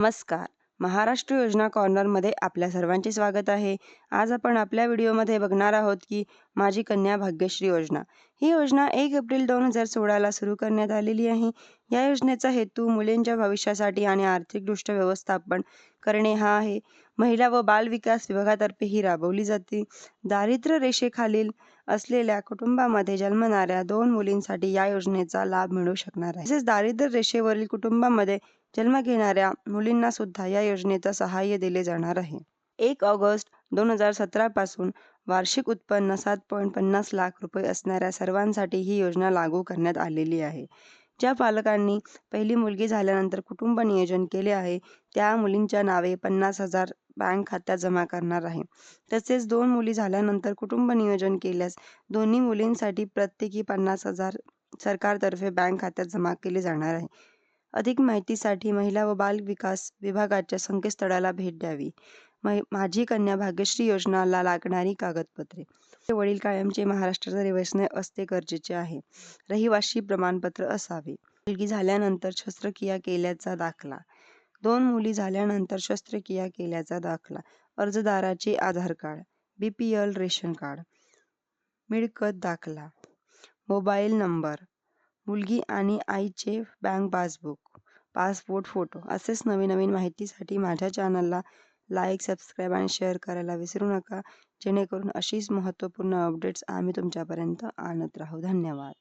नमस्कार. महाराष्ट्र योजना कॉर्नरमध्ये आपल्या सर्वांचे स्वागत आहे. आज आपण आपल्या व्हिडिओमध्ये बघणार आहोत की माझी कन्या भाग्यश्री योजना. ही योजना एक एप्रिल दोन हजार सोळाला सुरू करण्यात आलेली आहे. या योजनेचा हेतू मुलींच्या भविष्यासाठी आणि आर्थिकदृष्ट्या व्यवस्थापन करणे हा आहे. महिला व बाल विकास विभागातर्फे ही राबवली जाते. दारिद्र्य रेषेखालील असलेल्या कुटुंबामध्ये जन्मणाऱ्या दोन मुलींसाठी या योजनेचा लाभ मिळू शकणार आहे. तसेच दारिद्र्य रेषेवरील कुटुंबामध्ये जन्म घेणाऱ्या मुलींना सुद्धा या योजनेचं सहाय्य दिले जाणार आहे. एक ऑगस्ट दोन हजार सतरा पासून वार्षिक उत्पन्न सात पॉईंट पन्नास लाख रुपये असणाऱ्या सर्वांसाठी ही योजना लागू करण्यात आलेली आहे. ज्या पालकांनी पहिली मुलगी झाल्यानंतर कुटुंब नियोजन केले आहे त्या मुलींच्या नावे पन्नास हजार बँक खात्यात जमा करणार आहे. तसेच दोन मुली झाल्यानंतर कुटुंब नियोजन केल्यास दोन्ही मुलींसाठी प्रत्येकी पन्नास हजार सरकारतर्फे बँक खात्यात जमा केले जाणार आहे. अधिक माहितीसाठी महिला व बाल विकास विभागाच्या संकेतस्थळाला भेट द्यावी. माझी कन्या भाग्यश्री योजनाला लागणारी कागदपत्रे. वडील कायमचे महाराष्ट्राचे रहिवासी असते गरजेचे आहे. रहिवाशी प्रमाणपत्र असावे. मुलगी झाल्यानंतर शस्त्रक्रिया केल्याचा दाखला. दोन मुली झाल्यानंतर शस्त्रक्रिया केल्याचा दाखला. अर्जदाराचे Aadhaar card B P L ration card मिळकत दाखला. मोबाईल नंबर मुलगी आणि आईचे बँक पासबुक पासपोर्ट फोटो असेच नवीन नवीन माहितीसाठी माझ्या चॅनलला लाईक सबस्क्राईब आणि शेअर करायला विसरू नका. जेणेकरून अशीच महत्त्वपूर्ण अपडेट्स आम्ही तुमच्यापर्यंत आणत राहू. धन्यवाद.